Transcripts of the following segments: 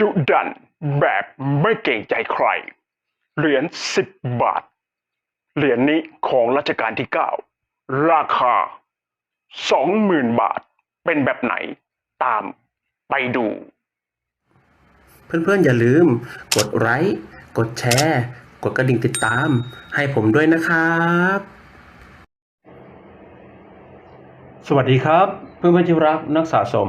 ดุดันแบบไม่เกรงใจใคร เหรียญสิบบาท เหรียญนี้ของรัชกาลที่เก้าราคาสองหมื่นบาทเป็นแบบไหนตามไปดู เพื่อนๆอย่าลืม กดไลค์กดแชร์ กดกระดิ่งติดตาม ให้ผมด้วยนะครับ สวัสดีครับ เพื่อนๆที่รักนักสะสม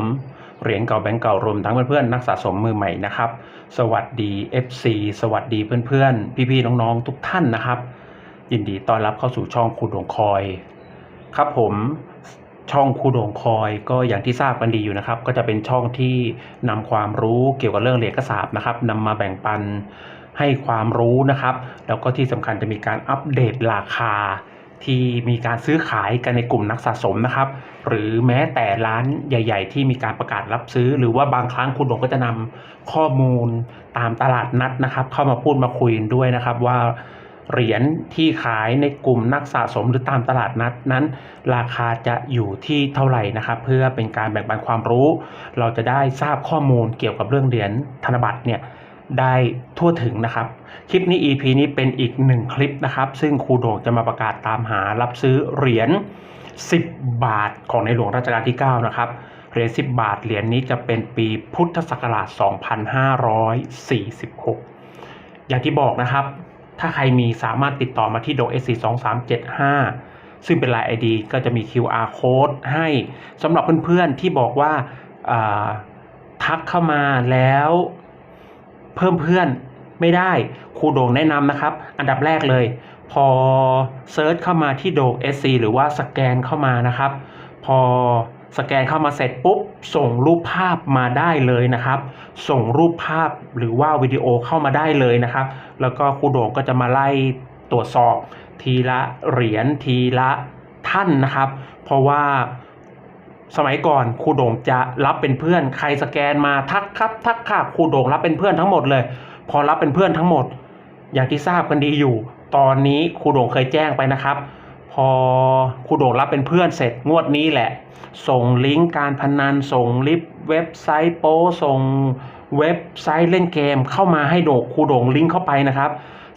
เหรียญเก่าแบงก์เก่ารวมทั้งเพื่อนๆนักสะสมมือใหม่นะครับ สวัสดี FC สวัสดีเพื่อนๆ พี่ๆน้องๆ ทุกท่านนะครับ ยินดีต้อนรับเข้าสู่ช่องคูดงคอย ครับผมช่องคูดงคอยก็อย่างที่ทราบกันดีอยู่นะครับ ก็จะเป็นช่องที่นำความรู้เกี่ยวกับเรื่องเหรียญกระสาบนะครับนำมาแบ่งปันให้ความรู้นะครับ แล้วก็ที่สำคัญจะมีการอัปเดตราคา ที่มีการซื้อขายกันในกลุ่มนักสะสมนะครับ หรือแม้แต่ร้านใหญ่ ๆ ที่มีการประกาศรับซื้อ หรือว่าบางครั้งคุณดงก็จะนำข้อมูลตามตลาดนัดนะครับ เข้ามาพูดมาคุยด้วยนะครับว่าเหรียญที่ขายในกลุ่มนักสะสมหรือตามตลาดนัดนั้น ราคาจะอยู่ที่เท่าไหร่นะครับ เพื่อเป็นการแบ่งปันความรู้ เราจะได้ทราบข้อมูลเกี่ยวกับเรื่องเหรียญธนบัตรเนี่ย ได้ทั่วถึงนะครับ คลิปนี้ EP นี้เป็นอีกหนึ่งคลิปนะครับ ซึ่งครูโด่งจะมาประกาศตามหารับซื้อเหรียญ 10 บาทของในหลวงรัชกาลที่ 9 นะครับ เหรียญ 10 บาท เหรียญนี้จะเป็นปีพุทธศักราช 2546 อย่างที่บอกนะครับ ถ้าใครมีสามารถติดต่อมาที่โด s 4 2 3 7 5ซึ่งเป็นลาย ID ก็จะมี QR code ให้สำหรับเพื่อนๆที่บอกว่าอ่าทักเข้ามาแล้ว เพิ่มเพื่อนไม่ได้ครูโด่งแนะนำนะครับ อันดับแรกเลย พอเซิร์ชเข้ามาที่โด่ง SC หรือว่าสแกนเข้ามานะครับ พอสแกนเข้ามาเสร็จปุ๊บ ส่งรูปภาพมาได้เลยนะครับ ส่งรูปภาพหรือว่าวิดีโอเข้ามาได้เลยนะครับ แล้วก็ครูโด่งก็จะมาไล่ตรวจสอบ ทีละเหรียญทีละท่านนะครับ เพราะว่า สมัยก่อนครูโด่งจะรับเป็นเพื่อนใครสแกนมาทักครับ ทักค่ะครูโด่งรับเป็นเพื่อนทั้งหมดเลย พอรับเป็นเพื่อนทั้งหมด อย่างที่ทราบกันดีอยู่ ตอนนี้ครูโด่งเคยแจ้งไปนะครับ พอครูโด่งรับเป็นเพื่อนเสร็จงวดนี้แหละ ส่งลิงก์การพนันส่งลิฟเว็บไซต์โป้ส่งเว็บไซต์เล่นเกมเข้ามาให้โดกครูโด่งลิงก์เข้าไปนะครับ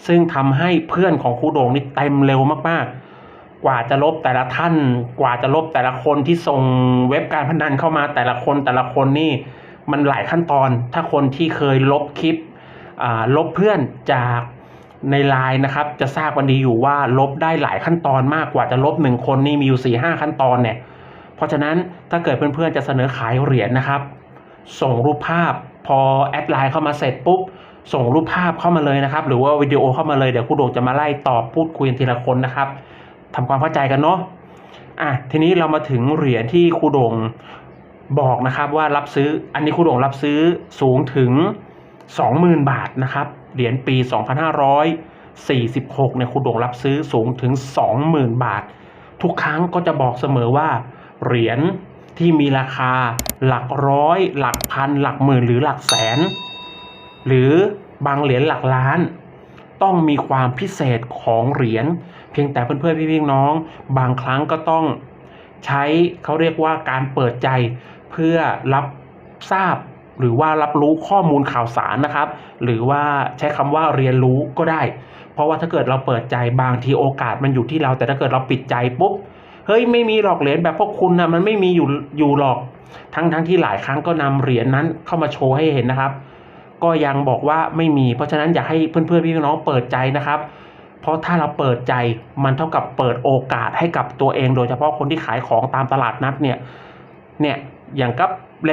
ซึ่งทำให้เพื่อนของครูโด่งนี่เต็มเร็วมากๆ กว่าจะลบแต่ละท่าน กว่าจะลบแต่ละคนที่ส่งเว็บการพนันเข้ามาแต่ละคนแต่ละคนนี่มันหลายขั้นตอน ถ้าคนที่เคยลบคลิปลบเพื่อนจากในไลน์นะครับ จะทราบกันดีอยู่ว่าลบได้หลายขั้นตอนมากกว่าจะลบหนึ่งคนนี่มีอยู่สี่ห้าขั้นตอนเนี่ย เพราะฉะนั้นถ้าเกิดเพื่อนๆจะเสนอขายเหรียญนะครับ ส่งรูปภาพพอแอดไลน์เข้ามาเสร็จปุ๊บส่งรูปภาพเข้ามาเลยนะครับ หรือว่าวิดีโอเข้ามาเลยเดี๋ยวครูโด่งจะมาไล่ตอบพูดคุยกันทีละคนนะครับ ทำความเข้าใจกันเนาะอะทีนี้เรามาถึงเหรียญที่ครูโด่งบอกนะครับว่ารับซื้ออันนี้ครูโด่งรับซื้อสูงถึง 20,000 บาทนะครับเหรียญปี 2546เนี่ยครูโด่งรับซื้อสูงถึง 20,000 บาท ทุกครั้งก็จะบอกเสมอว่าเหรียญที่มีราคาหลักร้อย หลักพัน หลักหมื่นหรือหลักแสน หรือบางเหรียญหลักล้าน ต้องมีความพิเศษของเหรียญเพียงแต่เพื่อนๆพี่ๆน้อง บางครั้งก็ต้องใช้เขาเรียกว่าการเปิดใจเพื่อรับทราบหรือว่ารับรู้ข้อมูลข่าวสารนะครับ หรือว่าใช้คำว่าเรียนรู้ก็ได้ เพราะว่าถ้าเกิดเราเปิดใจบางทีโอกาสมันอยู่ที่เรา แต่ถ้าเกิดเราปิดใจปุ๊บเฮ้ยไม่มีหรอกเหรียญแบบพวกคุณนะมันไม่มีอยู่อยู่หรอก ทั้งทั้งที่หลายครั้งก็นำเหรียญนั้นเข้ามาโชว์ให้เห็นนะครับ ก็ยังบอกว่าไม่มี เพราะฉะนั้นอยากให้เพื่อนๆพี่น้องเปิดใจนะครับ เพราะถ้าเราเปิดใจมันเท่ากับเปิดโอกาสให้กับตัวเอง โดยเฉพาะคนที่ขายของตามตลาดนัดเนี่ยเนี่ยอย่างกับ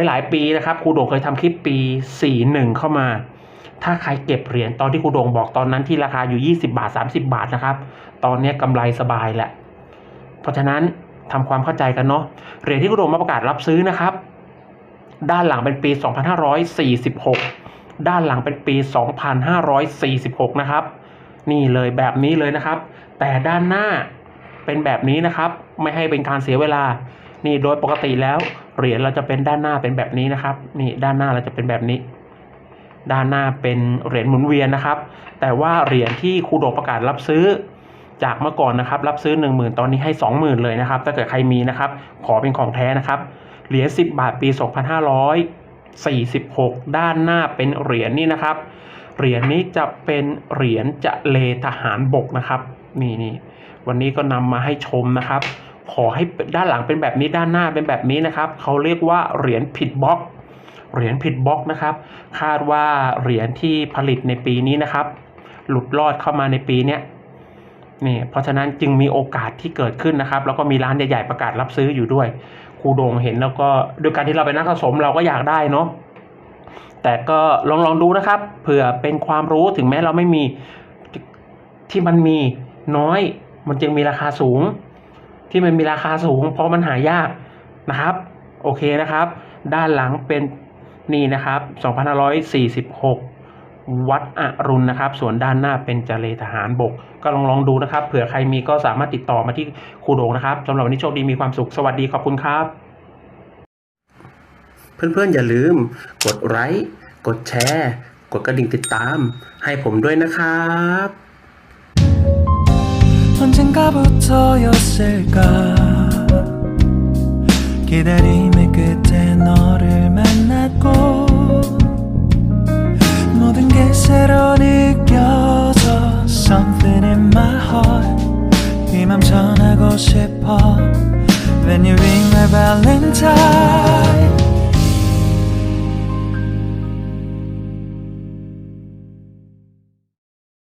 หลาย ๆ ปีนะครับครูโด่งเคยทำคลิปปี 41 เข้ามา ถ้าใครเก็บเหรียญตอนที่ครูโด่งบอกตอนนั้นที่ราคาอยู่ 20 บาท 30 บาทนะครับ ตอนนี้กำไรสบายแหละ เพราะฉะนั้นทำความเข้าใจกันเนาะเหรียญที่คุณโดมมาประกาศรับซื้อนะครับ ด้านหลังเป็นปี 2546 ด้านหลังเป็นปี 2546 นะครับ นี่เลยแบบนี้เลยนะครับ แต่ด้านหน้าเป็นแบบนี้นะครับ ไม่ให้เป็นการเสียเวลา นี่โดยปกติแล้วเหรียญเราจะเป็นด้านหน้าเป็นแบบนี้นะครับ นี่ด้านหน้าเราจะเป็นแบบนี้ ด้านหน้าเป็นเหรียญหมุนเวียนนะครับ แต่ว่าเหรียญที่ครูโดประกาศรับซื้อ จากเมื่อก่อนนะครับ รับซื้อ 1 0,000 ตอนนี้ให้ 20,000 เลยนะครับ ถ้าเกิดใครมีนะครับ ขอเป็นของแท้นะครับ เหรียญ10 บาทปี 2500 46 ด้านหน้าเป็นเหรียญนี่นะครับ เหรียญนี้จะเป็นเหรียญจะเลทหารบกนะครับนี่นี่วันนี้ก็นำมาให้ชมนะครับ ขอให้ด้านหลังเป็นแบบนี้ด้านหน้าเป็นแบบนี้นะครับเขาเรียกว่าเหรียญผิดบล็อก เหรียญผิดบล็อกนะครับ คาดว่าเหรียญที่ผลิตในปีนี้นะครับ หลุดรอดเข้ามาในปีเนี้ย นี่เพราะฉะนั้นจึงมีโอกาสที่เกิดขึ้นนะครับ แล้วก็มีร้านใหญ่ๆประกาศรับซื้ออยู่ด้วยครูโดงเห็นแล้วก็ด้วยการที่เราเป็นนักสะสมเราก็อยากได้เนาะแต่ก็ลองลองดูนะครับ เผื่อเป็นความรู้ถึงแม้เราไม่มีที่มันมีน้อย มันจึงมีราคาสูง ที่มันมีราคาสูง เพราะมันหายากนะครับ โอเคนะครับ ด้านหลังเป็นนี่นะครับ 2546 วัดอรุณนะครับ ส่วนด้านหน้าเป็นเจเลทหารบก ก็ลองลองดูนะครับ เผื่อใครมีก็สามารถติดต่อมาที่ครูโดงนะครับสำหรับวันนี้โชคดีมีความสุข สวัสดีขอบคุณครับ เพื่อนๆอย่าลืม กดไลค์ กดแชร์ กดกระดิ่งติดตาม ให้ผมด้วยนะครับ 언젠가부터였을까 기다림 이맘 전하고 싶어 When you ring my valentine